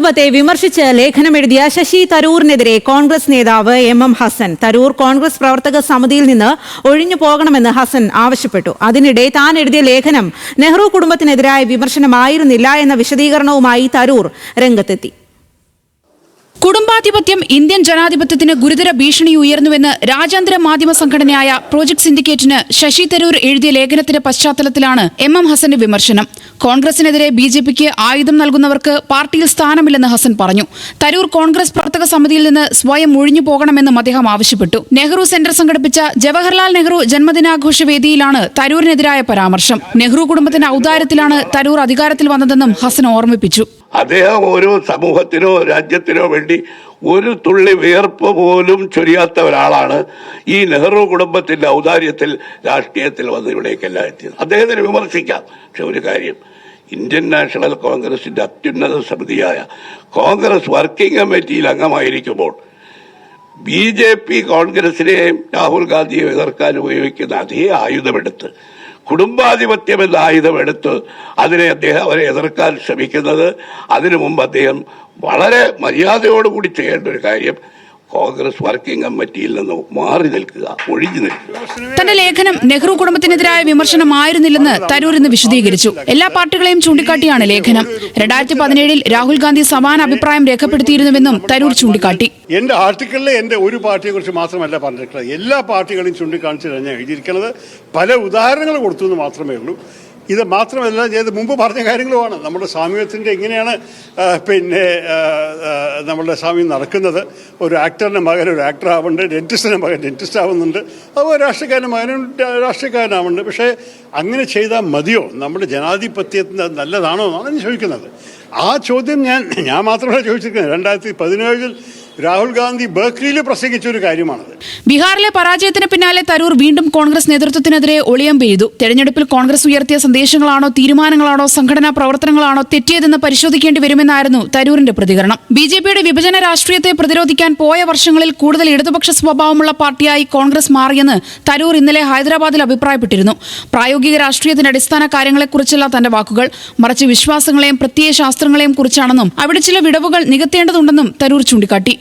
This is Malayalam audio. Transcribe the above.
കുടുംബത്തെ വിമർശിച്ച് ലേഖനമെഴുതിയ ശശി തരൂറിനെതിരെ കോൺഗ്രസ് നേതാവ് M M Hassan. Tharoor Congress പ്രവർത്തക സമിതിയിൽ നിന്ന് ഒഴിഞ്ഞു പോകണമെന്ന് ഹസൻ ആവശ്യപ്പെട്ടു. അതിനിടെ താൻ എഴുതിയ ലേഖനം നെഹ്റു കുടുംബത്തിനെതിരായ വിമർശനമായിരുന്നില്ല എന്ന വിശദീകരണവുമായി തരൂർ രംഗത്തെത്തി. കുടുംബാധിപത്യം ഇന്ത്യൻ ജനാധിപത്യത്തിന് ഗുരുതര ഭീഷണി ഉയർന്നുവെന്ന് രാജ്യാന്തര മാധ്യമ സംഘടനയായ പ്രോജക്ട് സിൻഡിക്കേറ്റിന് ശശി തരൂർ എഴുതിയ ലേഖനത്തിന്റെ പശ്ചാത്തലത്തിലാണ് എം എം ഹസന്റെ വിമർശനം. കോൺഗ്രസിനെതിരെ ബി ജെ പിക്ക് ആയുധം നൽകുന്നവർക്ക് പാർട്ടിയിൽ സ്ഥാനമില്ലെന്ന് ഹസൻ പറഞ്ഞു. തരൂർ കോൺഗ്രസ് പ്രവർത്തക സമിതിയിൽ നിന്ന് സ്വയം ഒഴിഞ്ഞു പോകണമെന്നും അദ്ദേഹം ആവശ്യപ്പെട്ടു. നെഹ്റു സെന്റർ സംഘടിപ്പിച്ച ജവഹർലാൽ നെഹ്റു ജന്മദിനാഘോഷ വേദിയിലാണ് തരൂരിനെതിരായ പരാമർശം. നെഹ്റു കുടുംബത്തിന്റെ ഔദാര്യത്തിലാണ് തരൂർ അധികാരത്തിൽ വന്നതെന്നും ഹസൻ ഓർമ്മിപ്പിച്ചു. അദ്ദേഹം ഒരു സമൂഹത്തിനോ രാജ്യത്തിനോ വേണ്ടി ഒരു തുള്ളി വിയർപ്പ് പോലും ചൊരിയാത്ത ഒരാളാണ് ഈ നെഹ്റു കുടുംബത്തിന്റെ ഔദാര്യത്തിൽ രാഷ്ട്രീയത്തിൽ വന്ന് ഇവിടേക്കെല്ലാം എത്തിയത്. അദ്ദേഹത്തിന് വിമർശിക്കാം. പക്ഷെ ഒരു കാര്യം ഇന്ത്യൻ നാഷണൽ കോൺഗ്രസിന്റെ അത്യുന്നത സമിതിയായ കോൺഗ്രസ് വർക്കിംഗ് കമ്മിറ്റിയിൽ അംഗമായിരിക്കുമ്പോൾ ബി ജെ പി കോൺഗ്രസിനെയും രാഹുൽ ഗാന്ധിയെ എതിർക്കാൻ ഉപയോഗിക്കുന്ന അതേ ആയുധമെടുത്ത് കുടുംബാധിപത്യം എന്ന ആയുധം എടുത്ത് അതിനെ അദ്ദേഹം അവരെ എതിർക്കാൻ ശ്രമിക്കുന്നത്. അതിനു മുമ്പ് അദ്ദേഹം വളരെ മര്യാദയോടുകൂടി ചെയ്യേണ്ട ഒരു കാര്യം കോൺഗ്രസ് വർക്കിംഗ് കമ്മിറ്റിയിൽ നിന്ന് മാറി നിൽക്കുക ഒഴിഞ്ഞു നിൽക്കുക. തന്റെ ലേഖനം നെഹ്റു കുടുംബത്തിനെതിരായ വിമർശനമായിരുന്നില്ലെന്ന് തരൂർ ഇന്ന് വിശദീകരിച്ചു. എല്ലാ പാർട്ടികളെയും ചൂണ്ടിക്കാട്ടിയാണ് ലേഖനം. രണ്ടായിരത്തി പതിനേഴിൽ രാഹുൽ ഗാന്ധി സമാന അഭിപ്രായം രേഖപ്പെടുത്തിയിരുന്നുവെന്നും തരൂർ ചൂണ്ടിക്കാട്ടി. എന്റെ ആർട്ടിക്കിളിൽ എന്റെ ഒരു പാർട്ടിയെ കുറിച്ച് മാത്രമല്ല പറഞ്ഞിട്ടുള്ളത്. എല്ലാ പാർട്ടികളെയും ചൂണ്ടിക്കാണിച്ച് ഞാൻ എഴുതിയിരിക്കുന്നത് പല ഉദാഹരണങ്ങൾ കൊടുത്തു എന്ന് മാത്രമേ ഉള്ളൂ. ഇത് മാത്രമല്ല ഞാൻ മുമ്പ് പറഞ്ഞ കാര്യങ്ങളുമാണ്. നമ്മുടെ സാമൂഹ്യത്തിന്റെ എങ്ങനെയാണ് പിന്നെ നമ്മുടെ സാമ്യം നടക്കുന്നത്. ഒരു ആക്ടറിന്റെ മകൻ ഒരു ആക്ടർ ആവുന്നുണ്ട് ഡെന്റിസ്റ്റിന്റെ മകൻ ഡെന്റിസ്റ്റ് ആവുന്നുണ്ട് അതുപോലെ രാഷ്ട്രീയക്കാരന്റെ മകനും രാഷ്ട്രീയക്കാരനാവുന്നുണ്ട്. പക്ഷേ അങ്ങനെ ചെയ്താൽ മതിയോ? നമ്മുടെ ജനാധിപത്യത്തിന് നല്ലതാണോ എന്നാണ് ഞാൻ ചോദിക്കുന്നത്. ആ ചോദ്യം ഞാൻ ഞാൻ മാത്രമല്ല ചോദിച്ചിരിക്കുന്നത്. രണ്ടായിരത്തി പതിനേഴിൽ രാഹുൽ ഗാന്ധി ബർക്ക്ലിയിൽ പ്രസംഗിച്ച ഒരു കാര്യമാണത്. ബീഹാറിലെ പരാജയത്തിന് പിന്നാലെ തരൂർ വീണ്ടും കോൺഗ്രസ് നേതൃത്വത്തിനെതിരെ ഒളിയം പെയ്തു. തെരഞ്ഞെടുപ്പിൽ കോൺഗ്രസ് ഉയർത്തിയ സന്ദേശങ്ങളാണോ തീരുമാനങ്ങളാണോ സംഘടനാ പ്രവർത്തനങ്ങളാണോ തെറ്റിയതെന്ന് പരിശോധിക്കേണ്ടി വരുമെന്നായിരുന്നു തരൂരിന്റെ പ്രതികരണം. ബി ജെ പിയുടെ വിഭജന രാഷ്ട്രീയത്തെ പ്രതിരോധിക്കാൻ പോയ വർഷങ്ങളിൽ കൂടുതൽ ഇടതുപക്ഷ സ്വഭാവമുള്ള പാർട്ടിയായി കോൺഗ്രസ് മാറിയെന്ന് തരൂർ ഇന്നലെ ഹൈദരാബാദിൽ അഭിപ്രായപ്പെട്ടിരുന്നു. പ്രായോഗിക രാഷ്ട്രീയത്തിന്റെ അടിസ്ഥാന കാര്യങ്ങളെക്കുറിച്ചല്ല തന്റെ വാക്കുകൾ. മറിച്ച് വിശ്വാസങ്ങളെയും പ്രത്യയ ശാസ്ത്രങ്ങളെയും കുറിച്ചാണെന്നും അവിടെ ചില വിടവുകൾ നികത്തേണ്ടതുണ്ടെന്നും തരൂർ ചൂണ്ടിക്കാട്ടി.